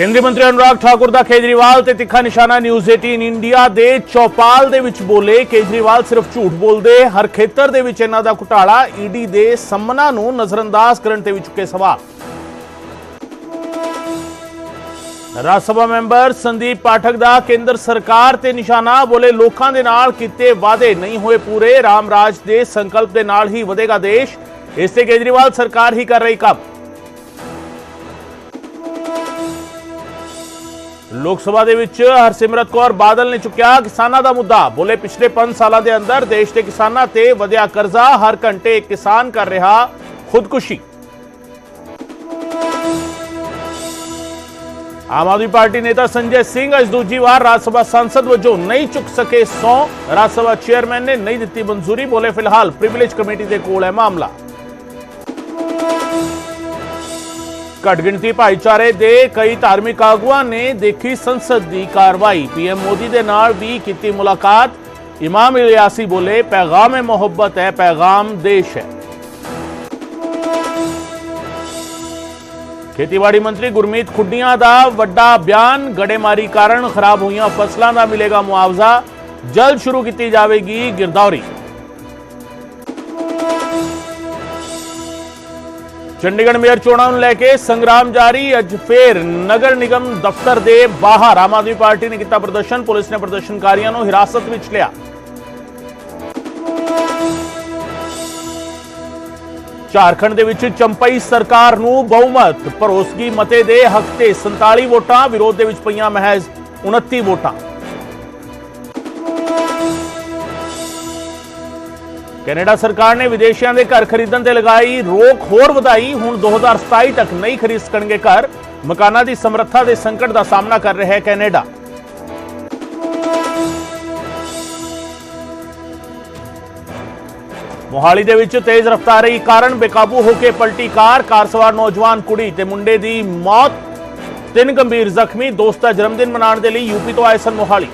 ਕੇਂਦਰੀ ਮੰਤਰੀ ਅਨੁਰਾਗ ਠਾਕੁਰ ਦਾ ਕੇਜਰੀਵਾਲ ਤੇ ਤਿੱਖਾ ਨਿਸ਼ਾਨਾ ਨਿਊਜ਼ 18 ਇੰਡੀਆ ਦੇ ਚੌਪਾਲ ਦੇ ਵਿੱਚ ਬੋਲੇ। ਕੇਜਰੀਵਾਲ ਸਿਰਫ ਝੂਠ ਬੋਲਦੇ, ਹਰ ਖੇਤਰ ਦੇ ਵਿੱਚ ਇਹਨਾਂ ਦਾ ਘੁਟਾਲਾ, ਈਡੀ ਦੇ ਸੰਮਨਾਂ ਨੂੰ ਨਜ਼ਰਅੰਦਾਜ਼ ਕਰਨ ਤੇ ਵੀ ਚੁੱਕੇ ਸਵਾਲ। ਰਾਜ ਸਭਾ ਮੈਂਬਰ ਸੰਦੀਪ ਪਾਠਕ ਦਾ ਕੇਂਦਰ ਸਰਕਾਰ ਤੇ ਨਿਸ਼ਾਨਾ, ਬੋਲੇ ਲੋਕਾਂ ਦੇ ਨਾਲ ਕੀਤੇ ਵਾਅਦੇ ਨਹੀਂ ਹੋਏ ਪੂਰੇ, ਰਾਮ ਰਾਜ ਦੇ ਸੰਕਲਪ ਦੇ ਨਾਲ ਹੀ ਵਧੇਗਾ ਦੇਸ਼। ਇਸ ਤੇ ਕੇਜਰੀਵਾਲ ਸਰਕਾਰ ਹੀ ਕਰ ਰਹੀ ਕੰਮ। ਲੋਕ ਸਭਾ ਦੇ ਵਿੱਚ ਹਰਸਿਮਰਤ ਕੌਰ ਬਾਦਲ ਨੇ ਚੁੱਕਿਆ ਕਿਸਾਨਾਂ ਦਾ ਮੁੱਦਾ। ਬੋਲੇ ਪਿਛਲੇ 5 ਸਾਲਾਂ ਦੇ ਅੰਦਰ ਦੇਸ਼ ਦੇ ਕਿਸਾਨਾਂ ਤੇ ਵਧਿਆ ਕਰਜ਼ਾ ਹਰ ਘੰਟੇ ਕਿਸਾਨ ਕਰ ਰਿਹਾ ਖੁਦਕੁਸ਼ੀ। ਆਮ ਆਦਮੀ ਪਾਰਟੀ ਨੇਤਾ ਸੰਜੇ ਸਿੰਘ ਅੱਜ ਦੂਜੀ ਵਾਰ ਰਾਜ ਸਭਾ ਸੰਸਦ ਵਜੋਂ ਨਹੀਂ ਚੁੱਕ ਸਕੇ ਸੌ ਰਾਜ ਸਭਾ ਚੇਅਰਮੈਨ ਨੇ ਨਹੀਂ ਦਿੱਤੀ ਮਨਜ਼ੂਰੀ। ਬੋਲੇ ਫਿਲਹਾਲ ਪ੍ਰਿਵਿਲੇਜ ਕਮੇਟੀ ਦੇ ਕੋਲ ਹੈ ਮਾਮਲਾ। ਘੱਟ ਗਿਣਤੀ ਭਾਈਚਾਰੇ ਦੇ ਕਈ ਧਾਰਮਿਕ ਆਗੂਆਂ ਨੇ ਦੇਖੀ ਸੰਸਦ ਦੀ ਕਾਰਵਾਈ। ਪੀਐਮ ਮੋਦੀ ਦੇ ਨਾਲ ਵੀ ਕੀਤੀ ਮੁਲਾਕਾਤ। ਇਮਾਮ ਇਲਿਆਸੀ ਬੋਲੇ, ਪੈਗਾਮ ਹੈ ਮੁਹੱਬਤ ਹੈ, ਪੈਗਾਮ ਦੇਸ਼ ਹੈ। ਖੇਤੀਬਾੜੀ ਮੰਤਰੀ ਗੁਰਮੀਤ ਖੁੱਡੀਆਂ ਦਾ ਵੱਡਾ ਬਿਆਨ, ਗੜੇਮਾਰੀ ਕਾਰਨ ਖਰਾਬ ਹੋਈਆਂ ਫਸਲਾਂ ਦਾ ਮਿਲੇਗਾ ਮੁਆਵਜ਼ਾ। ਜਲਦ ਸ਼ੁਰੂ ਕੀਤੀ ਜਾਵੇਗੀ ਗਿਰਦੌਰੀ ਚੰਡੀਗੜ੍ਹ ਮੇਅਰ ਚੋਣਾਂ ਨੂੰ ਲੈ ਕੇ ਸੰਗਰਾਮ ਜਾਰੀ, ਅੱਜ ਫੇਰ ਨਗਰ ਨਿਗਮ ਦਫ਼ਤਰ ਦੇ ਬਾਹਰ ਆਮ ਆਦਮੀ ਪਾਰਟੀ ਨੇ ਕੀਤਾ ਪ੍ਰਦਰਸ਼ਨ, ਪੁਲਿਸ ਨੇ ਪ੍ਰਦਰਸ਼ਨਕਾਰੀਆਂ ਨੂੰ ਹਿਰਾਸਤ ਵਿੱਚ ਲਿਆ। ਝਾਰਖੰਡ ਦੇ ਵਿੱਚ ਚੰਪਈ ਸਰਕਾਰ ਨੂੰ ਬਹੁਮਤ, ਭਰੋਸਗੀ ਮਤੇ ਦੇ ਹੱਕ ਤੇ 47 ਵੋਟਾਂ, ਵਿਰੋਧ ਦੇ ਵਿੱਚ ਪਈਆਂ ਮਹਿਜ਼ 29 ਵੋਟਾਂ। ਕੈਨੇਡਾ ਸਰਕਾਰ ਨੇ ਵਿਦੇਸ਼ੀਆਂ ਦੇ ਘਰ ਖਰੀਦਣ ਤੇ ਲਗਾਈ ਰੋਕ ਹੋਰ ਵਧਾਈ। ਹੁਣ 2027 ਤੱਕ ਨਹੀਂ ਖਰੀਦ ਸਕਣਗੇ ਘਰ। ਮਕਾਨਾਂ ਦੀ ਸਮਰੱਥਾ ਦੇ ਸੰਕਟ ਦਾ ਸਾਹਮਣਾ ਕਰ ਰਿਹਾ ਹੈ ਕੈਨੇਡਾ। ਮੋਹਾਲੀ ਦੇ ਵਿੱਚ ਤੇਜ਼ ਰਫ਼ਤਾਰੀ ਕਾਰਨ ਬੇਕਾਬੂ ਹੋ ਕੇ ਪਲਟੀ ਕਾਰ। ਕਾਰ ਸਵਾਰ ਨੌਜਵਾਨ, ਕੁੜੀ ਤੇ ਮੁੰਡੇ ਦੀ ਮੌਤ। ਤਿੰਨ ਗੰਭੀਰ ਜ਼ਖਮੀ, ਦੋਸਤ ਦਾ ਜਨਮ ਦਿਨ ਮਨਾਉਣ ਦੇ ਲਈ ਯੂਪੀ ਤੋਂ ਆਏ ਸਨ ਮੋਹਾਲੀ।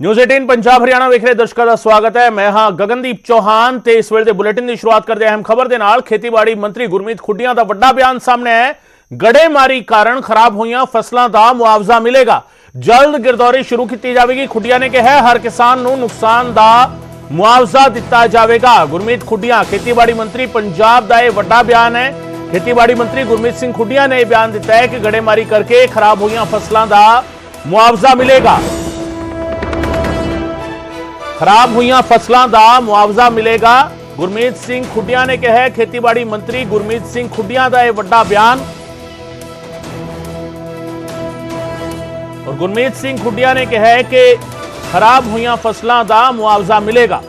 ਨਿਊਜ਼ 18 ਪੰਜਾਬ ਹਰਿਆਣਾ ਵੇਖ ਰਹੇ ਦਰਸ਼ਕਾਂ ਦਾ ਸਵਾਗਤ ਹੈ। ਮੈਂ ਹਾਂ ਗਗਨਦੀਪ ਚੌਹਾਨ ਤੇ ਇਸ ਵੇਲੇ ਦੇ ਬੁਲੇਟਿਨ ਦੀ ਸ਼ੁਰੂਆਤ ਕਰਦੇ ਹਾਂ। ਅਹਿਮ ਖਬਰ ਦੇ ਨਾਲ ਖੇਤੀਬਾੜੀ ਮੰਤਰੀ ਗੁਰਮੀਤ ਖੁੱਡੀਆਂ ਦਾ ਵੱਡਾ ਬਿਆਨ ਸਾਹਮਣੇ ਹੈ। ਗੜੇਮਾਰੀ ਕਾਰਨ ਖਰਾਬ ਹੋਈਆਂ ਫਸਲਾਂ ਦਾ ਮੁਆਵਜ਼ਾ ਮਿਲੇਗਾ। ਜਲਦ ਗਿਰਦੌਰੀ ਸ਼ੁਰੂ ਕੀਤੀ ਜਾਵੇਗੀ। ਖੁੱਡੀਆਂ ਨੇ ਕਿਹਾ, ਹਰ ਕਿਸਾਨ ਨੂੰ ਨੁਕਸਾਨ ਦਾ ਮੁਆਵਜ਼ਾ ਦਿੱਤਾ ਜਾਵੇਗਾ। ਗੁਰਮੀਤ ਖੁੱਡੀਆਂ, ਖੇਤੀਬਾੜੀ ਮੰਤਰੀ ਪੰਜਾਬ ਦਾ ਇਹ ਵੱਡਾ ਬਿਆਨ ਹੈ। ਖੇਤੀਬਾੜੀ ਮੰਤਰੀ ਗੁਰਮੀਤ ਸਿੰਘ ਖੁੱਡੀਆਂ ਨੇ ਇਹ ਬਿਆਨ ਦਿੱਤਾ ਹੈ ਕਿ ਗੜੇਮਾਰੀ ਕਰਕੇ ਖਰਾਬ ਹੋਈਆਂ ਫਸਲਾਂ ਦਾ ਮੁਆਵਜ਼ਾ ਮਿਲੇਗਾ। ਖਰਾਬ ਹੋਈਆਂ ਫਸਲਾਂ ਦਾ ਮੁਆਵਜ਼ਾ ਮਿਲੇਗਾ ਗੁਰਮੀਤ ਸਿੰਘ ਖੁੱਡੀਆਂ ਨੇ ਕਿਹਾ ਹੈ, ਖੇਤੀਬਾੜੀ ਮੰਤਰੀ ਗੁਰਮੀਤ ਸਿੰਘ ਖੁੱਡੀਆਂ ਦਾ ਇਹ ਵੱਡਾ ਬਿਆਨ ਔਰ ਗੁਰਮੀਤ ਸਿੰਘ ਖੁੱਡੀਆਂ ਨੇ ਕਿਹਾ ਹੈ ਕਿ ਖਰਾਬ ਹੋਈਆਂ ਫਸਲਾਂ ਦਾ ਮੁਆਵਜ਼ਾ ਮਿਲੇਗਾ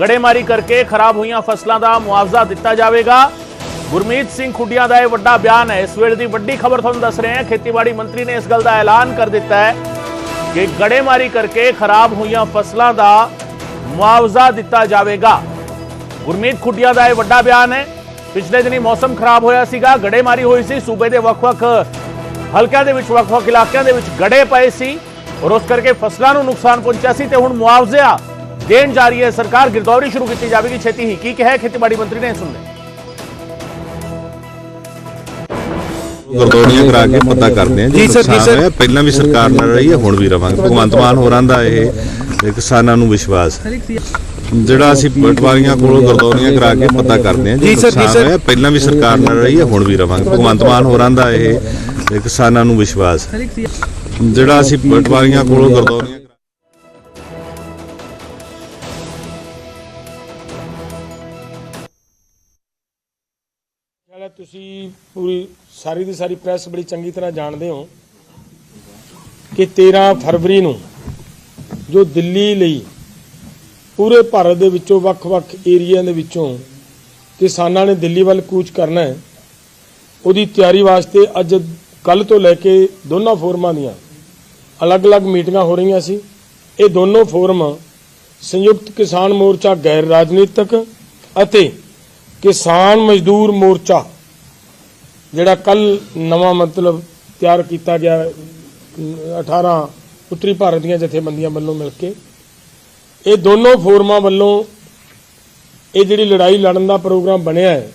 ਗੜੇਮਾਰੀ ਕਰਕੇ ਖਰਾਬ ਹੋਈਆਂ ਫਸਲਾਂ ਦਾ ਮੁਆਵਜ਼ਾ ਦਿੱਤਾ ਜਾਵੇਗਾ ਗੁਰਮੀਤ ਸਿੰਘ ਖੁੱਡੀਆਂ ਦਾ ਇਹ ਵੱਡਾ ਬਿਆਨ ਹੈ ਇਸ ਵੇਲੇ ਦੀ ਵੱਡੀ ਖਬਰ ਤੁਹਾਨੂੰ ਦੱਸ ਰਹੇ ਹਾਂ ਖੇਤੀਬਾੜੀ ਮੰਤਰੀ ਨੇ ਇਸ ਗੱਲ ਦਾ ਐਲਾਨ ਕਰ ਦਿੱਤਾ ਹੈ ਕਿ ਗੜੇਮਾਰੀ ਕਰਕੇ ਖਰਾਬ ਹੋਈਆਂ ਫਸਲਾਂ ਦਾ ਮੁਆਵਜ਼ਾ ਦਿੱਤਾ ਜਾਵੇਗਾ। ਗੁਰਮੀਤ ਖੁੱਡੀਆਂ ਦਾ ਇਹ ਵੱਡਾ ਬਿਆਨ ਹੈ। ਪਿਛਲੇ ਦਿਨੀ ਮੌਸਮ ਖਰਾਬ ਹੋਇਆ ਸੀਗਾ, ਗੜੇਮਾਰੀ ਹੋਈ ਸੀ। ਸੂਬੇ ਦੇ ਵੱਖ-ਵੱਖ ਹਲਕਿਆਂ ਦੇ ਵਿੱਚ, ਵੱਖ-ਵੱਖ ਇਲਾਕਿਆਂ ਦੇ ਵਿੱਚ ਗੜੇ ਪਏ ਸੀ ਔਰ ਉਸ ਕਰਕੇ ਫਸਲਾਂ ਨੂੰ ਨੁਕਸਾਨ ਪਹੁੰਚਿਆ ਸੀ ਤੇ ਹੁਣ ਮੁਆਵਜ਼ਾ ਦੇਣ ਜਾ ਰਹੀ ਹੈ ਸਰਕਾਰ। ਗਿਰਦੌਰੀ ਸ਼ੁਰੂ ਕੀਤੀ ਜਾਵੇਗੀ। ਛੇਤੀ ਹੀ ਕੀ ਕਿਹਾ ਖੇਤੀਬਾੜੀ ਮੰਤਰੀ ਨੇ ਸੁਣ ਲਿਆ ਗਰਦੋੜੀਆਂ ਕਰਾ ਕੇ ਪਤਾ ਕਰਦੇ ਆ ਜੀ ਸਰ ਜੀ ਸਰ। ਪਹਿਲਾਂ ਵੀ ਸਰਕਾਰ ਨਾਲ ਰਹੀ ਹੈ ਹੁਣ ਵੀ ਰਵਾਂਗੇ। ਭਗਵੰਤ ਮਾਨ ਹੋਰਾਂ ਦਾ ਇਹ ਕਿਸਾਨਾਂ ਨੂੰ ਵਿਸ਼ਵਾਸ ਹੈ। ਜਿਹੜਾ ਅਸੀਂ ਪਟਵਾਰੀਆਂ ਕੋਲੋਂ ਗਰਦੋੜੀਆਂ ਕਰਾ ਕੇ ਪਤਾ ਕਰਦੇ ਆ ਜੀ ਸਰ ਜੀ ਸਰ। ਪਹਿਲਾਂ ਵੀ ਸਰਕਾਰ ਨਾਲ ਰਹੀ ਹੈ ਹੁਣ ਵੀ ਰਵਾਂਗੇ। ਭਗਵੰਤ ਮਾਨ ਹੋਰਾਂ ਦਾ ਇਹ ਕਿਸਾਨਾਂ ਨੂੰ ਵਿਸ਼ਵਾਸ ਹੈ। ਜਿਹੜਾ ਅਸੀਂ ਪਟਵਾਰੀਆਂ ਕੋਲੋਂ ਹੈ ਤੁਸੀਂ ਪੂਰੀ ਸਾਰੀ ਦੀ ਸਾਰੀ ਪ੍ਰੈਸ ਬੜੀ ਚੰਗੀ ਤਰ੍ਹਾਂ ਜਾਣਦੇ ਹੋ ਕਿ 13 ਫਰਵਰੀ ਨੂੰ ਜੋ ਦਿੱਲੀ ਲਈ ਪੂਰੇ ਭਾਰਤ ਦੇ ਵਿੱਚੋਂ ਵੱਖ-ਵੱਖ ਏਰੀਆ ਦੇ ਵਿੱਚੋਂ ਕਿਸਾਨਾਂ ਨੇ ਦਿੱਲੀ ਵੱਲ ਕੂਚ ਕਰਨਾ ਹੈ, ਉਹਦੀ ਤਿਆਰੀ ਵਾਸਤੇ ਅੱਜ ਕੱਲ ਤੋਂ ਲੈ ਕੇ ਦੋਨਾਂ ਫੋਰਮਾਂ ਦੀਆਂ ਅਲੱਗ-ਅਲੱਗ ਮੀਟਿੰਗਾਂ ਹੋ ਰਹੀਆਂ ਸੀ। ਇਹ ਦੋਨੋਂ ਫੋਰਮ ਸੰਯੁਕਤ ਕਿਸਾਨ ਮੋਰਚਾ ਗੈਰ ਰਾਜਨੀਤਿਕ ਅਤੇ ਕਿਸਾਨ ਮਜ਼ਦੂਰ ਮੋਰਚਾ ਜਿਹੜਾ ਕੱਲ ਨਵਾਂ ਮਤਲਬ ਤਿਆਰ ਕੀਤਾ ਗਿਆ ਅਮ, 18 ਉੱਤਰੀ ਭਾਰਤ ਦੀਆਂ ਜਥੇਬੰਦੀਆਂ ਵੱਲੋਂ ਮਿਲ ਕੇ ਇਹ ਦੋਨੋਂ ਫੋਰਮਾਂ ਵੱਲੋਂ ਇਹ ਜਿਹੜੀ ਲੜਾਈ ਲੜਨ ਦਾ ਪ੍ਰੋਗਰਾਮ ਬਣਿਆ ਹੈ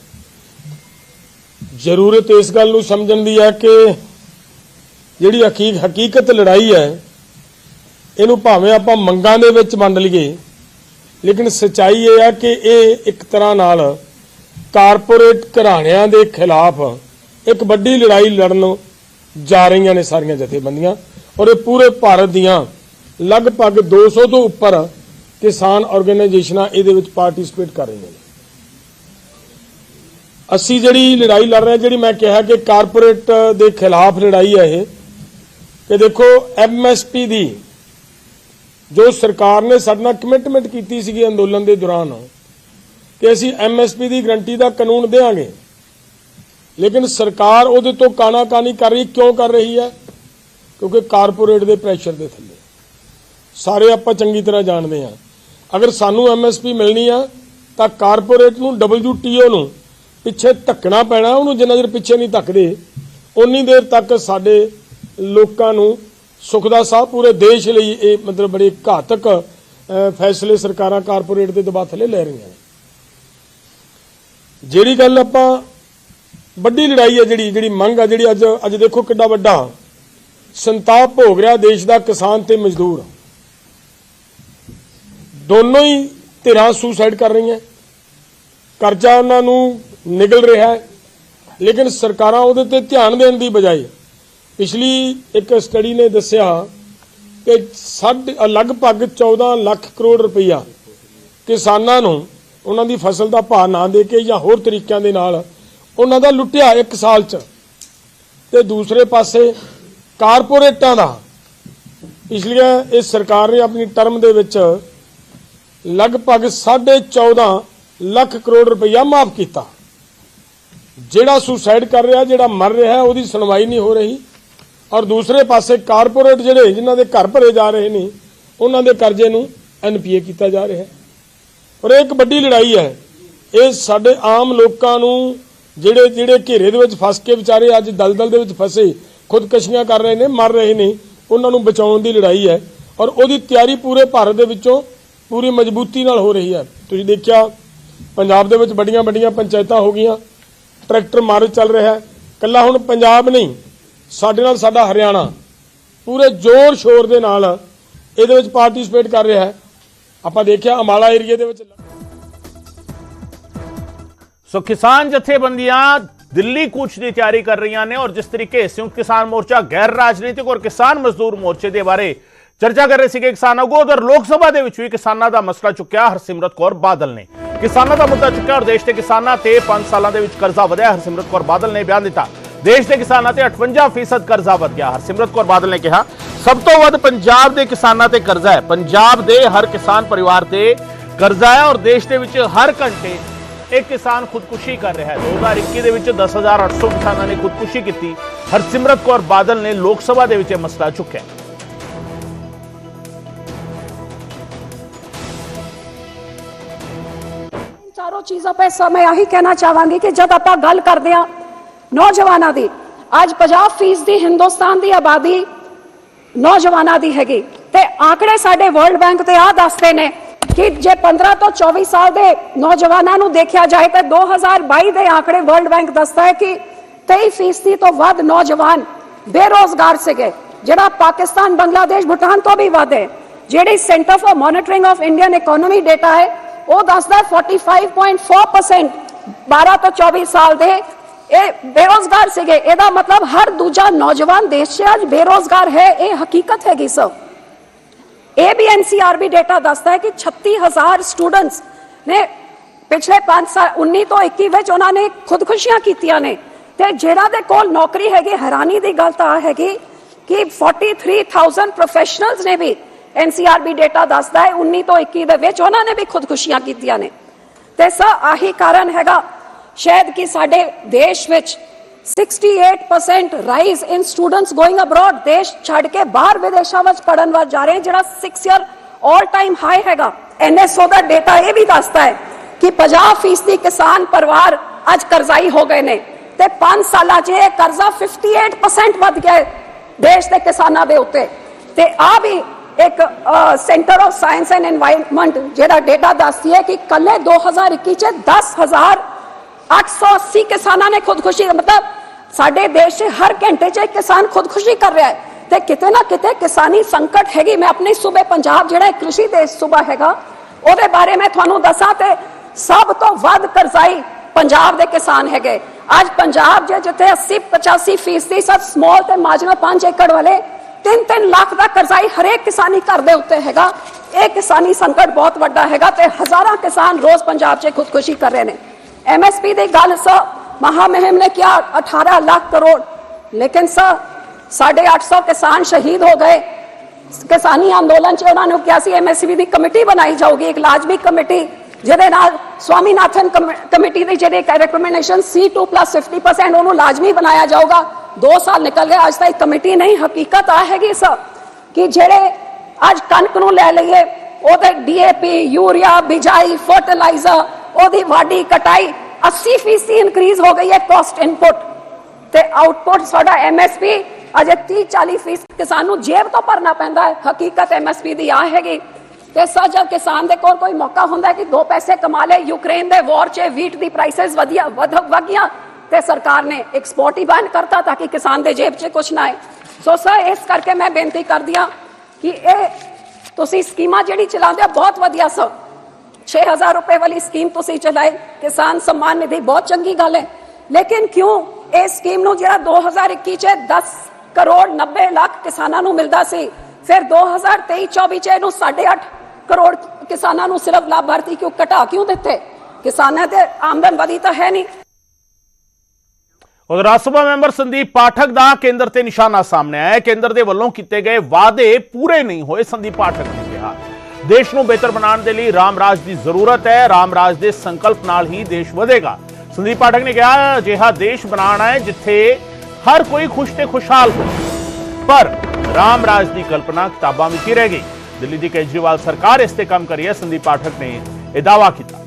ਜ਼ਰੂਰਤ ਇਸ ਗੱਲ ਨੂੰ ਸਮਝਣ ਦੀ ਹੈ ਕਿ ਜਿਹੜੀ ਹਕੀਕ ਹਕੀਕਤ ਲੜਾਈ ਹੈ ਇਹਨੂੰ ਭਾਵੇਂ ਆਪਾਂ ਮੰਗਾਂ ਦੇ ਵਿੱਚ ਵੰਡ ਲਈਏ ਲੇਕਿਨ ਸਚਾਈ ਇਹ ਹੈ ਕਿ ਇਹ ਇੱਕ ਤਰ੍ਹਾਂ ਨਾਲ ਕਾਰਪੋਰੇਟ ਘਰਾਣਿਆਂ ਦੇ ਖਿਲਾਫ ਇੱਕ ਵੱਡੀ ਲੜਾਈ ਲੜਨ ਜਾ ਰਹੀਆਂ ਨੇ ਸਾਰੀਆਂ ਜਥੇਬੰਦੀਆਂ ਔਰ ਇਹ ਪੂਰੇ ਭਾਰਤ ਦੀਆਂ ਲਗਭਗ 200 ਤੋਂ ਉੱਪਰ ਕਿਸਾਨ ਆਰਗੇਨਾਈਜੇਸ਼ਨਾਂ ਇਹਦੇ ਵਿੱਚ ਪਾਰਟਿਸਿਪੇਟ ਕਰ ਰਹੀਆਂ ਨੇ। ਅਸੀਂ ਜਿਹੜੀ ਲੜਾਈ ਲੜ ਰਹੇ ਜਿਹੜੀ ਮੈਂ ਕਿਹਾ ਕਿ ਕਾਰਪੋਰੇਟ ਦੇ ਖਿਲਾਫ ਲੜਾਈ ਹੈ ਇਹ, ਕਿ ਦੇਖੋ ਐਮਐਸਪੀ ਦੀ ਜੋ ਸਰਕਾਰ ਨੇ ਸਾਡੇ ਨਾਲ ਕਮਿਟਮੈਂਟ ਕੀਤੀ ਸੀਗੀ ਅੰਦੋਲਨ ਦੇ ਦੌਰਾਨ, ਕਿ ਅਸੀਂ ਐਮਐਸਪੀ ਦੀ ਗਰੰਟੀ ਦਾ ਕਾਨੂੰਨ ਦੇਵਾਂਗੇ ਲੇਕਿਨ ਸਰਕਾਰ ਉਹਦੇ ਤੋਂ ਕਾਣਾ ਕਾਨੀ ਕਰ ਰਹੀ, ਕਿਉਂ ਕਰ ਰਹੀ ਹੈ? ਕਿਉਂਕਿ ਕਾਰਪੋਰੇਟ ਦੇ ਪ੍ਰੈਸ਼ਰ ਦੇ ਥੱਲੇ। ਸਾਰੇ ਆਪਾਂ ਚੰਗੀ ਤਰ੍ਹਾਂ ਜਾਣਦੇ ਹਾਂ। ਅਗਰ ਸਾਨੂੰ ਐਮਐਸਪੀ ਮਿਲਣੀ ਆ, ਤਾਂ ਕਾਰਪੋਰੇਟ ਨੂੰ WTO ਨੂੰ ਪਿੱਛੇ ਧੱਕਣਾ ਪੈਣਾ, ਉਹਨੂੰ ਜਿੰਨਾ ਚਿਰ ਪਿੱਛੇ ਨਹੀਂ ਧੱਕਦੇ ਉਨੀ ਦੇਰ ਤੱਕ ਸਾਡੇ ਲੋਕਾਂ ਨੂੰ ਸੁੱਖ ਦਾ ਸਾਹ ਪੂਰੇ ਦੇਸ਼ ਲਈ ਇਹ ਮਤਲਬ ਬੜੇ ਘਾਤਕ ਫੈਸਲੇ ਸਰਕਾਰਾਂ ਕਾਰਪੋਰੇਟ ਦੇ ਦਬਾਅ ਥੱਲੇ ਲੈ ਰਹੀਆਂ ਨੇ। ਜਿਹੜੀ ਗੱਲ ਆਪਾਂ ਵੱਡੀ ਲੜਾਈ ਹੈ ਜਿਹੜੀ ਜਿਹੜੀ ਮੰਗ ਆ, ਜਿਹੜੀ ਅੱਜ ਅੱਜ ਦੇਖੋ ਕਿੰਨਾ ਵੱਡਾ। ਸੰਤਾਪ ਭੋਗ ਰਿਹਾ ਦੇਸ਼ ਦਾ, ਕਿਸਾਨ ਤੇ ਮਜ਼ਦੂਰ। ਦੋਨੋਂ ਹੀ ਧਿਰਾਂ ਸੁਸਾਈਡ ਕਰ ਰਹੀਆਂ। ਕਰਜ਼ਾ ਉਹਨਾਂ ਨੂੰ ਨਿਗਲ ਰਿਹਾ ਹੈ, ਲੇਕਿਨ ਸਰਕਾਰਾਂ ਉਹਦੇ ਤੇ ਧਿਆਨ ਦੇਣ ਦੀ ਬਜਾਏ, ਪਿਛਲੀ ਇੱਕ ਸਟੱਡੀ ਨੇ ਦੱਸਿਆ ਕਿ ਸਾਢੇ ਲਗਭਗ 14 ਲੱਖ ਕਰੋੜ ਰੁਪਈਆ ਕਿਸਾਨਾਂ ਨੂੰ ਉਹਨਾਂ ਦੀ ਫਸਲ ਦਾ ਭਾਅ ਨਾ ਦੇ ਕੇ ਜਾਂ ਹੋਰ ਤਰੀਕਿਆਂ ਦੇ ਨਾਲ ਉਹਨਾਂ ਦਾ ਲੁੱਟਿਆ ਇੱਕ ਸਾਲ 'ਚ। ਤੇ ਦੂਸਰੇ ਪਾਸੇ ਕਾਰਪੋਰੇਟਾਂ ਦਾ। ਪਿਛਲੀਆਂ ਇਸ ਸਰਕਾਰ ਨੇ ਆਪਣੀ ਟਰਮ ਦੇ ਵਿੱਚ ਲਗਭਗ 14.5 ਲੱਖ ਕਰੋੜ ਰੁਪਈਆ ਮਾਫ ਕੀਤਾ। ਜਿਹੜਾ ਸੁਸਾਈਡ ਕਰ ਰਿਹਾ, ਜਿਹੜਾ ਮਰ ਰਿਹਾ, ਉਹਦੀ ਸੁਣਵਾਈ ਨਹੀਂ ਹੋ ਰਹੀ। ਔਰ ਦੂਸਰੇ ਪਾਸੇ ਕਾਰਪੋਰੇਟ ਜਿਹੜੇ ਜਿਨ੍ਹਾਂ ਦੇ ਘਰ ਭਰੇ ਜਾ ਰਹੇ ਨੇ, ਉਹਨਾਂ ਦੇ ਕਰਜ਼ੇ ਨੂੰ ਐਨਪੀਏ ਕੀਤਾ ਜਾ ਰਿਹਾ। ਹੈ ਔਰ ਇਹ ਇੱਕ ਵੱਡੀ ਲੜਾਈ ਹੈ। ਇਹ ਸਾਡੇ ਆਮ ਲੋਕਾਂ ਨੂੰ ਜਿਹੜੇ ਜਿਹੜੇ ਘੇਰੇ ਦੇ ਵਿੱਚ ਫਸ ਕੇ ਵਿਚਾਰੇ ਅੱਜ ਦਲਦਲ ਦੇ ਵਿੱਚ ਫਸੇ, ਖੁਦਕਸ਼ੀਆਂ ਕਰ ਰਹੇ ਨੇ, ਮਰ ਰਹੇ ਨੇ, ਉਹਨਾਂ ਨੂੰ ਬਚਾਉਣ ਦੀ ਲੜਾਈ ਹੈ ਔਰ ਉਹਦੀ ਤਿਆਰੀ ਪੂਰੇ ਭਾਰਤ ਦੇ ਵਿੱਚੋਂ ਪੂਰੀ ਮਜ਼ਬੂਤੀ ਨਾਲ ਹੋ ਰਹੀ ਹੈ। ਤੁਸੀਂ ਦੇਖਿਆ, ਪੰਜਾਬ ਦੇ ਵਿੱਚ ਵੱਡੀਆਂ ਵੱਡੀਆਂ ਪੰਚਾਇਤਾਂ ਹੋ ਗਈਆਂ, ਟਰੈਕਟਰ ਮਾਰਚ ਚੱਲ ਰਿਹਾ ਹੈ ਕੱਲਾ ਹੁਣ ਪੰਜਾਬ ਨਹੀਂ, ਸਾਡੇ ਨਾਲ ਸਾਡਾ ਹਰਿਆਣਾ, ਪੂਰੇ ਜ਼ੋਰ ਸ਼ੋਰ ਦੇ ਨਾਲ ਇਹਦੇ ਵਿੱਚ ਪਾਰਟਿਸਿਪੇਟ ਕਰ ਰਿਹਾ ਹੈ। ਆਪਾਂ ਦੇਖਿਆ ਅਮਾਲਾ ਏਰੀਆ ਦੇ ਵਿੱਚ ਸੋ ਕਿਸਾਨ ਜਥੇਬੰਦੀਆਂ ਦਿੱਲੀ ਕੂਚ ਦੀ ਤਿਆਰੀ ਕਰ ਰਹੀਆਂ ਨੇ ਔਰ ਜਿਸ ਤਰੀਕੇ ਸੰਯੁਕਤ ਕਿਸਾਨ ਮੋਰਚਾ ਗੈਰ ਰਾਜਨੀਤਿਕ ਔਰ ਕਿਸਾਨ ਮਜ਼ਦੂਰ ਮੋਰਚੇ ਦੇ ਬਾਰੇ ਚਰਚਾ ਕਰ ਰਹੇ ਸੀਗੇ ਕਿਸਾਨ ਆਗੂ ਉਧਰ ਲੋਕ ਸਭਾ ਦੇ ਵਿੱਚ ਵੀ ਕਿਸਾਨਾਂ ਦਾ ਮਸਲਾ ਚੁੱਕਿਆ ਹਰਸਿਮਰਤ ਕੌਰ ਬਾਦਲ ਨੇ ਕਿਸਾਨਾਂ ਦਾ ਮੁੱਦਾ ਚੁੱਕਿਆ ਔਰ ਦੇਸ਼ ਦੇ ਕਿਸਾਨਾਂ ਤੇ 5 ਸਾਲਾਂ ਦੇ ਵਿੱਚ ਕਰਜ਼ਾ ਵਧਿਆ ਹਰਸਿਮਰਤ ਕੌਰ ਬਾਦਲ ਨੇ ਬਿਆਨ ਦਿੱਤਾ ਦੇਸ਼ ਦੇ ਕਿਸਾਨਾਂ ਤੇ 58% ਕਰਜ਼ਾ ਵਧ ਗਿਆ ਹਰਸਿਮਰਤ ਕੌਰ ਬਾਦਲ ਨੇ ਕਿਹਾ ਸਭ ਤੋਂ ਵੱਧ ਪੰਜਾਬ ਦੇ ਕਿਸਾਨਾਂ ਤੇ ਕਰਜ਼ਾ ਹੈ ਪੰਜਾਬ ਦੇ ਹਰ ਕਿਸਾਨ ਪਰਿਵਾਰ ਤੇ ਕਰਜ਼ਾ ਹੈ ਔਰ ਦੇਸ਼ ਦੇ ਵਿੱਚ ਹਰ ਘੰਟੇ ਇੱਕ ਕਿਸਾਨ ਖੁਦਕੁਸ਼ੀ ਕਰ ਰਿਹਾ ਹੈ। 2021 ਦੇ ਵਿੱਚ 10800 ਕਿਸਾਨਾਂ ਨੇ ਖੁਦਕੁਸ਼ੀ ਕੀਤੀ। ਹਰਸਿਮਰਤ ਕੌਰ ਬਾਦਲ ਨੇ ਲੋਕ ਸਭਾ ਦੇ ਵਿੱਚ ਇਹ ਮਸਲਾ ਚੁੱਕਿਆ। ਚਾਰੋਂ ਚੀਜ਼ਾਂ ਪੈ ਮੈਂ ਆਹੀ ਕਹਿਣਾ ਚਾਹਾਂਗੀ ਕਿ ਜਦ ਆਪਾਂ ਗੱਲ ਕਰਦੇ ਆ ਨੌਜਵਾਨਾਂ ਦੀ, ਅੱਜ 50% ਦੀ ਹਿੰਦੁਸਤਾਨ ਦੀ ਆਬਾਦੀ ਨੌਜਵਾਨਾਂ ਦੀ ਹੈਗੀ। ਤੇ ਆંકੜੇ ਸਾਡੇ ਵਰਲਡ ਬੈਂਕ ਤੇ ਆ ਦੱਸਦੇ ਨੇ ਕਿ ਜੇ 15 ਤੋਂ 24 ਸਾਲ ਦੇ ਨੌਜਵਾਨਾਂ ਨੂੰ ਦੇਖਿਆ ਜਾਏ ਤਾਂ 2022 ਦੇ ਆંકੜੇ ਵਰਲਡ ਬੈਂਕ ਦੱਸਦਾ ਹੈ ਕਿ 23% ਤੋਂ ਵੱਧ ਨੌਜਵਾਨ ਬੇਰੋਜ਼ਗਾਰ ਸੀਗੇ, ਜਿਹੜਾ ਪਾਕਿਸਤਾਨ, ਬੰਗਲਾਦੇਸ਼, ਭੂਟਾਨ ਤੋਂ ਵੀ ਵੱਧ ਹੈ। ਜਿਹੜੀ centre for monitoring of Indian economy data ਹੈ, ਉਹ ਦੱਸਦਾ 45.4% 12 ਤੋਂ 24 ਸਾਲ ਦੇ ਇਹ ਬੇਰੋਜ਼ਗਾਰ ਸੀਗੇ। ਇਹਦਾ ਮਤਲਬ ਹਰ ਦੂਜਾ ਨੌਜਵਾਨ ਦੇਸ਼ 'ਚ ਅੱਜ ਬੇਰੋਜ਼ਗਾਰ ਹੈ, ਇਹ ਹਕੀਕਤ ਹੈਗੀ ਸਭ ਇਹ ਵੀ ਐਨਸੀਆਰਬੀ ਡਾਟਾ ਦੱਸਦਾ ਹੈ ਕਿ 36000 ਸਟੂਡੈਂਟਸ ਨੇ ਪਿਛਲੇ 5 ਸਾਲ 19 ਤੋਂ 21 ਵਿੱਚ ਉਹਨਾਂ ਨੇ ਖੁਦਕੁਸ਼ੀਆਂ ਕੀਤੀਆਂ ਨੇ। ਤੇ ਜਿਹੜਾ ਦੇ ਕੋਲ ਨੌਕਰੀ ਹੈਗੀ, ਹੈਰਾਨੀ ਦੀ ਗੱਲ ਤਾਂ ਇਹ ਹੈਗੀ ਕਿ 43000 ਪ੍ਰੋਫੈਸ਼ਨਲਸ ਨੇ ਵੀ ਐਨਸੀਆਰਬੀ ਡਾਟਾ ਦੱਸਦਾ ਹੈ 19 ਤੋਂ 21 ਦੇ ਵਿੱਚ ਉਹਨਾਂ ਨੇ ਵੀ ਖੁਦਕੁਸ਼ੀਆਂ ਕੀਤੀਆਂ ਨੇ। ਤੇ ਸਰ, ਆਹੀ ਕਾਰਨ ਹੈਗਾ ਸ਼ਾਇਦ ਕਿ ਸਾਡੇ ਦੇਸ਼ ਵਿੱਚ 68% rise in students going abroad ਦੇਸ਼ ਛੱਡ ਕੇ ਬਾਹਰ ਵਿਦੇਸ਼ਾਂ ਵਿੱਚ ਪੜਨ ਵੱਲ ਜਾ ਰਹੇ ਜਿਹੜਾ 6 ਇਅਰ ਆਲ ਟਾਈਮ ਹਾਈ ਹੈਗਾ ਐਨਐਸਓ ਦਾ ਡਾਟਾ ਇਹ ਵੀ ਦੱਸਦਾ ਹੈ ਕਿ 50% ਕਿਸਾਨ ਪਰਿਵਾਰ ਅੱਜ ਕਰਜ਼ਾਈ ਹੋ ਗਏ ਨੇ ਤੇ 5 ਸਾਲਾਂ 'ਚ ਇਹ ਕਰਜ਼ਾ 58% ਵੱਧ ਗਿਆ ਦੇਸ਼ ਦੇ ਕਿਸਾਨਾਂ ਦੇ ਉੱਤੇ ਤੇ ਆ ਵੀ ਇੱਕ centre of science and environment ਜਿਹੜਾ ਡਾਟਾ ਦੱਸਦੀ ਹੈ ਕਿ ਕੱਲੇ 2021 'ਚ 880 ਕਿਸਾਨਾਂ ਨੇ ਖੁਦਕੁਸ਼ੀ, ਮਤਲਬ ਸਾਡੇ ਦੇਸ਼ 'ਚ ਹਰ ਘੰਟੇ 'ਚ ਇੱਕ ਕਿਸਾਨ ਖੁਦਕੁਸ਼ੀ ਕਰ ਰਿਹਾ ਹੈ ਤੇ ਕਿਤੇ ਨਾ ਕਿਤੇ ਕਿਸਾਨੀ ਸੰਕਟ ਹੈਗੀ। ਮੈਂ ਆਪਣੇ ਸੂਬੇ ਪੰਜਾਬ, ਜਿਹੜਾ ਕ੍ਰਿਸ਼ੀ ਦੇਸ਼ ਸੂਬਾ ਹੈਗਾ, ਉਹਦੇ ਬਾਰੇ ਮੈਂ ਤੁਹਾਨੂੰ ਦੱਸਾਂ ਤੇ ਸਭ ਤੋਂ ਵੱਧ ਕਰਜ਼ਾਈ ਪੰਜਾਬ ਦੇ ਕਿਸਾਨ ਹੈਗੇ। ਅੱਜ ਪੰਜਾਬ ਜੇ ਜਿੱਥੇ 80 85 ਫੀਸਦੀ ਸਭ ਸਮਾਲ ਤੇ ਮਾਰਜਨਲ 5 ਏਕੜ ਵਾਲੇ 3-3 ਲੱਖ ਦਾ ਕਰਜ਼ਾਈ ਹਰੇਕ ਕਿਸਾਨੀ ਘਰ ਦੇ ਉੱਤੇ ਹੈਗਾ। ਇਹ ਕਿਸਾਨੀ ਸੰਕਟ ਬਹੁਤ ਵੱਡਾ ਹੈਗਾ ਤੇ ਹਜ਼ਾਰਾਂ ਕਿਸਾਨ ਰੋਜ਼ ਪੰਜਾਬ 'ਚ ਖੁਦਕੁਸ਼ੀ ਕਰ ਰਹੇ ਨੇ। ਐਮਐਸਪੀ ਦੀ ਗੱਲ ਸ ਮਹਾ ਮੁਹਿੰਮ ਨੇ ਕਿਹਾ 18 ਲੱਖ ਕਰੋੜ। ਲੇਕਿਨ ਸਰ 850 ਕਿਸਾਨ ਸ਼ਹੀਦ ਹੋ ਗਏ। ਕਿਸਾਨੀ ਅੰਦੋਲਨ 'ਚ ਉਹਨਾਂ ਨੂੰ ਕਿਹਾ ਸੀ ਐਮਐਸਪੀ ਦੀ ਕਮੇਟੀ ਬਣਾਈ ਜਾਊਗੀ, ਇੱਕ ਲਾਜ਼ਮੀ ਕਮੇਟੀ, ਜਿਹਦੇ ਨਾਲ ਸਵਾਮੀਨਾਥਨ ਕਮੇਟੀ ਦੀ ਜਿਹੜੇ ਰეკਮੈਂਡੇਸ਼ਨ C2+50% ਉਹਨੂੰ ਲਾਜ਼ਮੀ ਬਣਾਇਆ ਜਾਊਗਾ। 2 ਸਾਲ ਨਿਕਲ ਗਏ, ਅੱਜ ਤੱਕ ਕਮੇਟੀ ਨਹੀਂ, ਹਕੀਕਤ ਆ ਹੈਗੀ ਸਰ, ਕਿ ਜਿਹੜੇ ਅੱਜ ਕਣਕ ਨੂੰ ਲੈ ਲਈਏ, ਉਹਦੇ ਡੀਏਪੀ ਯੂਰੀਆ, ਬਿਜਾਈ ਫਰਟੀਲਾਈਜ਼ਰ ਉਹਦੀ ਵਾਢੀ ਕਟਾਈ 80% ਇਨਕਰੀਜ਼ ਹੋ ਗਈ ਹੈ ਕਾਸਟ ਇਨਪੁਟ ਤੇ ਆਊਟਪੁੱਟ ਸਾਡਾ ਐਮਐਸਪੀ ਅਜੇ 30 40% ਕਿਸਾਨ ਨੂੰ ਜੇਬ ਤੋਂ ਭਰਨਾ ਪੈਂਦਾ ਹੈ। ਹਕੀਕਤ ਐਮਐਸਪੀ ਦੀ ਆ ਹੈਗੀ। ਤੇ ਸਰ ਕਿਸਾਨ ਦੇ ਕੋਲ ਕੋਈ ਮੌਕਾ ਹੁੰਦਾ ਕਿ ਦੋ ਪੈਸੇ ਕਮਾ ਲੇ, ਯੂਕਰੇਨ ਦੇ ਵਾਰ 'ਚ ਵੀਟ ਦੀ ਪ੍ਰਾਈਸਸ ਵਧੀਆ ਵਧ ਵਗੀਆਂ ਤੇ ਸਰਕਾਰ ਨੇ ਐਕਸਪੋਰਟ ਹੀ ਬੰਦ ਕਰਤਾ ਤਾਂ ਕਿ ਕਿਸਾਨ ਦੇ ਜੇਬ 'ਚ ਕੁਝ ਨਾ ਆਏ। ਸੋ ਸਰ, ਇਸ ਕਰਕੇ ਮੈਂ ਬੇਨਤੀ ਕਰਦੀ ਹਾਂ ਕਿ ਇਹ ਤੁਸੀਂ ਸਕੀਮਾਂ ਜਿਹੜੀ ਚਲਾਉਂਦੇ ਹੋ, ਬਹੁਤ ਵਧੀਆ ਸਰ। 6000 ਰੁਪਏ ਵਾਲੀ ਸਕੀਮ ਤੁਸੀਂ ਚਲਾਈ ਕਿਸਾਨ ਸਨਮਾਨ ਨਿਧੀ ਬਹੁਤ ਚੰਗੀ ਗੱਲ ਹੈ ਲੇਕਿਨ ਕਿਉਂ ਇਹ ਸਕੀਮ ਨੂੰ ਜਿਹੜਾ 2021 ਚ 10 ਕਰੋੜ 90 ਲੱਖ ਕਿਸਾਨਾਂ ਨੂੰ ਮਿਲਦਾ ਸੀ ਫਿਰ 2023-24 ਚ ਇਹਨੂੰ 8.5 ਕਰੋੜ ਕਿਸਾਨਾਂ ਨੂੰ ਸਿਰਫ ਲਾਭਾਰਥੀ ਕਿਉਂ ਘਟਾ ਕਿਉਂ ਦਿੱਤੇ ਕਿਸਾਨਾਂ ਤੇ ਆਮਦਨ ਵਧੀ ਤਾਂ ਹੈ ਨਹੀਂ ਉਧਰ ਰਾਜ ਸਭਾ ਮੈਂਬਰ ਸੰਦੀਪ ਪਾਠਕ ਦਾ ਕੇਂਦਰ ਤੇ ਨਿਸ਼ਾਨਾ ਸਾਹਮਣੇ ਆਇਆ ਹੈ ਕੇਂਦਰ ਦੇ ਵੱਲੋਂ ਕੀਤੇ ਗਏ ਵਾਅਦੇ ਪੂਰੇ ਨਹੀਂ ਹੋਏ ਸੰਦੀਪ ਪਾਠਕ ਨੇ ਕਿਹਾ ਦੇਸ਼ ਨੂੰ ਬਿਹਤਰ ਬਣਾਉਣ ਦੇ ਲਈ ਰਾਮ ਰਾਜ ਦੀ ਜ਼ਰੂਰਤ ਹੈ, ਰਾਮ ਰਾਜ ਦੇ ਸੰਕਲਪ ਨਾਲ ਹੀ ਦੇਸ਼ ਵਧੇਗਾ। ਸੰਦੀਪ ਪਾਠਕ ਨੇ ਕਿਹਾ, ਅਜਿਹਾ ਦੇਸ਼ ਬਣਾਉਣਾ ਹੈ ਜਿੱਥੇ ਹਰ ਕੋਈ ਖੁਸ਼ ਤੇ ਖੁਸ਼ਹਾਲ ਹੋਵੇ। ਪਰ ਰਾਮ ਰਾਜ ਦੀ ਕਲਪਨਾ ਕਿਤਾਬਾਂ ਵਿੱਚ ਹੀ ਰਹਿ ਗਈ। ਦਿੱਲੀ ਦੀ ਕੇਜਰੀਵਾਲ ਸਰਕਾਰ ਇਸ ਤੇ ਕੰਮ ਕਰੀ ਹੈ, ਸੰਦੀਪ ਪਾਠਕ ਨੇ ਇਹ ਦਾਅਵਾ ਕੀਤਾ।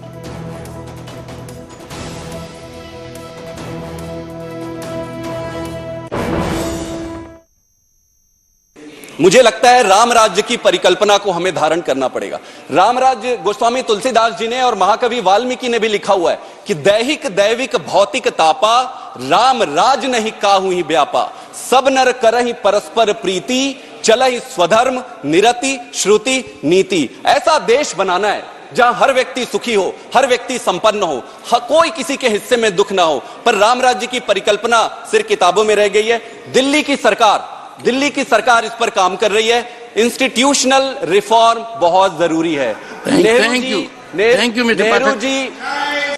मुझे लगता है राम राज्य की परिकल्पना को हमें धारण करना पड़ेगा। राम राज्य, गोस्वामी तुलसीदास जी ने और महाकवि वाल्मीकि ने भी लिखा हुआ है कि दैहिक, दैविक, भौतिक तापा, राम राज नहीं काहू ही व्यापा सब नर करहि परस्पर प्रीति, चलहि स्वधर्म, निरति, श्रुति, नीति। ऐसा देश बनाना है जहाँ हर व्यक्ति सुखी हो, हर व्यक्ति संपन्न हो ह- कोई किसी के हिस्से में दुख ना हो। पर राम राज्य की परिकल्पना सिर्फ़ किताबों में रह गई है। दिल्ली की सरकार दिल्ली की सरकार इस पर काम कर रही है इंस्टीट्यूशनल रिफॉर्म बहुत जरूरी है Thank- Nehru thank ji you. ने- Thank you, Mr. Nehru Pathak. जी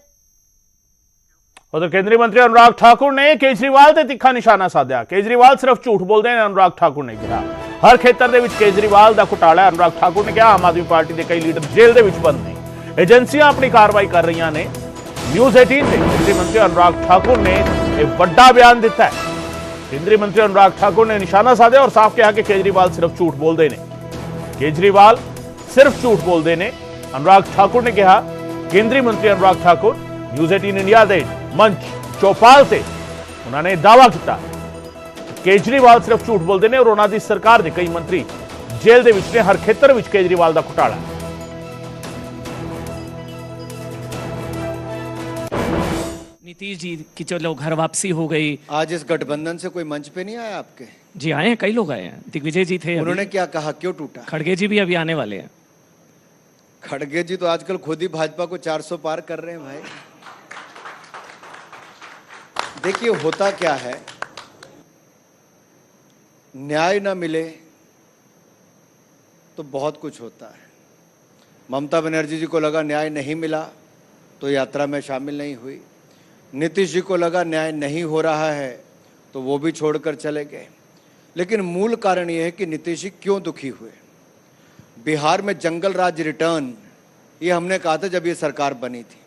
ਉਧਰ ਕੇਂਦਰੀ ਮੰਤਰੀ ਅਨੁਰਾਗ ਠਾਕੁਰ ਨੇ ਕੇਜਰੀਵਾਲ ਤੇ ਤਿੱਖਾ ਨਿਸ਼ਾਨਾ ਸਾਧਿਆ ਕੇਜਰੀਵਾਲ ਸਿਰਫ ਝੂਠ ਬੋਲਦੇ ਨੇ ਅਨੁਰਾਗ ਠਾਕੁਰ ਨੇ ਕਿਹਾ ਹਰ ਖੇਤਰ ਦੇ ਵਿੱਚ ਕੇਜਰੀਵਾਲ ਦਾ ਘੁਟਾਲਾ ਹੈ ਅਨੁਰਾਗ ਠਾਕੁਰ ਨੇ ਕਿਹਾ ਆਮ ਆਦਮੀ ਪਾਰਟੀ ਦੇ ਕਈ ਲੀਡਰ ਜੇਲ੍ਹ ਦੇ ਵਿੱਚ ਬੰਦ ਨੇ ਏਜੰਸੀਆਂ ਆਪਣੀ ਕਾਰਵਾਈ ਕਰ ਰਹੀਆਂ ਨੇ ਨਿਊਜ਼ 18 ਤੇ ਕੇਂਦਰੀ ਮੰਤਰੀ ਅਨੁਰਾਗ ਠਾਕੁਰ ਨੇ ਇਹ ਵੱਡਾ ਬਿਆਨ ਦਿੱਤਾ ਹੈ ਕੇਂਦਰੀ ਮੰਤਰੀ ਅਨੁਰਾਗ ਠਾਕੁਰ ਨੇ ਨਿਸ਼ਾਨਾ ਸਾਧਿਆ ਔਰ ਸਾਫ਼ ਕਿਹਾ ਕਿ ਕੇਜਰੀਵਾਲ ਸਿਰਫ ਝੂਠ ਬੋਲਦੇ ਨੇ। ਕੇਜਰੀਵਾਲ ਸਿਰਫ ਝੂਠ ਬੋਲਦੇ ਨੇ। ਅਨੁਰਾਗ ਠਾਕੁਰ ਨੇ ਕਿਹਾ, ਕੇਂਦਰੀ ਮੰਤਰੀ ਅਨੁਰਾਗ ਠਾਕੁਰ, ਨਿਊਜ਼ 18 ਇੰਡੀਆ ਦੇ ਮੰਚ ਚੌਪਾਲ ਤੇ ਉਹਨਾਂ ਨੇ ਦਾਅਵਾ ਕੀਤਾ ਕੇਜਰੀਵਾਲ ਸਿਰਫ ਝੂਠ ਬੋਲਦੇ ਨੇ ਔਰ ਉਹਨਾਂ ਦੀ ਸਰਕਾਰ ਦੇ ਕਈ ਮੰਤਰੀ ਜੇਲ੍ਹ ਦੇ ਵਿੱਚ ਨੇ। ਹਰ ਖੇਤਰ ਵਿੱਚ ਕੇਜਰੀਵਾਲ ਦਾ ਘੁਟਾਲਾ। नीतीश जी की चलो घर वापसी हो गई। आज इस गठबंधन से कोई मंच पे नहीं आया आपके? जी आए हैं कई लोग आए हैं। दिग्विजय जी थे उन्होंने क्या कहा? क्यों टूटा? खड़गे जी भी अभी आने वाले हैं। खड़गे जी तो आजकल खुद ही भाजपा को 400 पार कर रहे हैं भाई। देखिए होता क्या है? न्याय ना मिले तो बहुत कुछ होता है। ममता बनर्जी जी को लगा न्याय नहीं मिला तो यात्रा में शामिल नहीं हुई। नीतीश जी को लगा न्याय नहीं हो रहा है तो वो भी छोड़कर चले गए। लेकिन मूल कारण यह है कि नीतीश जी क्यों दुखी हुए? बिहार में जंगल राज रिटर्न, ये हमने कहा था जब ये सरकार बनी थी।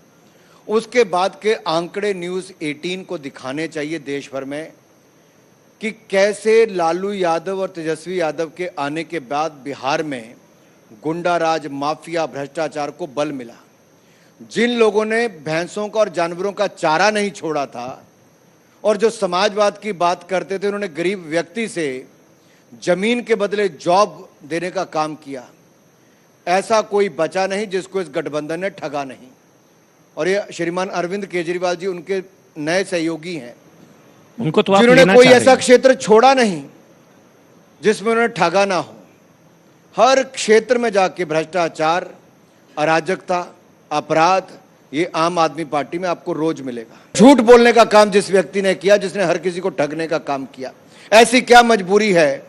उसके बाद के आंकड़े न्यूज़ 18 को दिखाने चाहिए देश भर में कि कैसे लालू यादव और तेजस्वी यादव के आने के बाद बिहार में गुंडा राज माफिया, भ्रष्टाचार को बल मिला। जिन लोगों ने भैंसों का और जानवरों का चारा नहीं छोड़ा था और जो समाजवाद की बात करते थे उन्होंने गरीब व्यक्ति से ज़मीन के बदले जॉब देने का काम किया। ऐसा कोई बचा नहीं जिसको इस गठबंधन ने ठगा नहीं। और ये श्रीमान अरविंद केजरीवाल जी उनके नए सहयोगी हैं उनको तो जिन्होंने कोई ऐसा क्षेत्र छोड़ा नहीं जिसमें उन्होंने ठगा ना हो। हर क्षेत्र में जाके भ्रष्टाचार अराजकता अपराध ये आम आदमी पार्टी में आपको रोज मिलेगा। झूठ बोलने का काम जिस व्यक्ति ने किया जिसने हर किसी को ठगने का काम किया ऐसी क्या मजबूरी है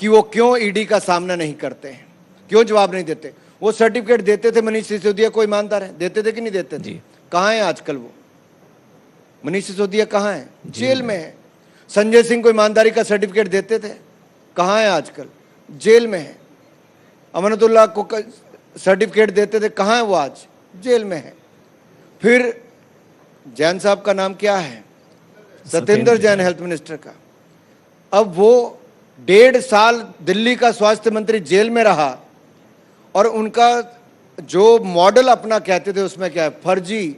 कि वो क्यों ईडी का सामना नहीं करते हैं? क्यों जवाब नहीं देते? वो सर्टिफिकेट देते थे मनीष सिसोदिया को ईमानदार है। देते थे कि नहीं देते थे? जी। कहाँ है आजकल वो? मनीष सिसोदिया कहाँ है? जेल में है। संजय सिंह को ईमानदारी का सर्टिफिकेट देते थे? कहाँ है आजकल? जेल में है। अमनतुल्लाह को सर्टिफिकेट देते थे। कहाँ है वो आज? जेल में है। फिर जैन साहब का नाम क्या है? सत्येंद्र जैन हेल्थ मिनिस्टर का। अब वो डेढ़ साल दिल्ली का स्वास्थ्य मंत्री जेल में रहा और उनका जो मॉडल अपना कहते थे उसमें क्या है? फर्जी।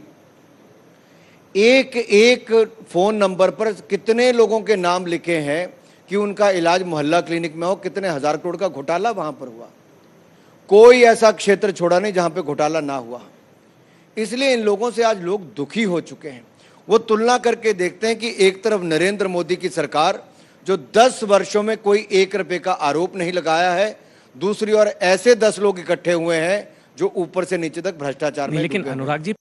एक एक फ़ोन नंबर पर कितने लोगों के नाम लिखे हैं कि उनका इलाज मोहल्ला क्लिनिक में हो कितने हज़ार करोड़ का घोटाला वहाँ पर हुआ। कोई ऐसा क्षेत्र छोड़ा नहीं जहाँ पे घोटाला ना हुआ। इसलिए इन लोगों से आज लोग दुखी हो चुके हैं वो तुलना करके देखते हैं कि एक तरफ़ नरेंद्र मोदी की सरकार जो 10 वर्षों में कोई एक रुपए का आरोप नहीं लगाया है दूसरी ओर ऐसे 10 लोग इकट्ठे हुए हैं जो ऊपर से नीचे तक भ्रष्टाचार में लेकिन। अनुराग जी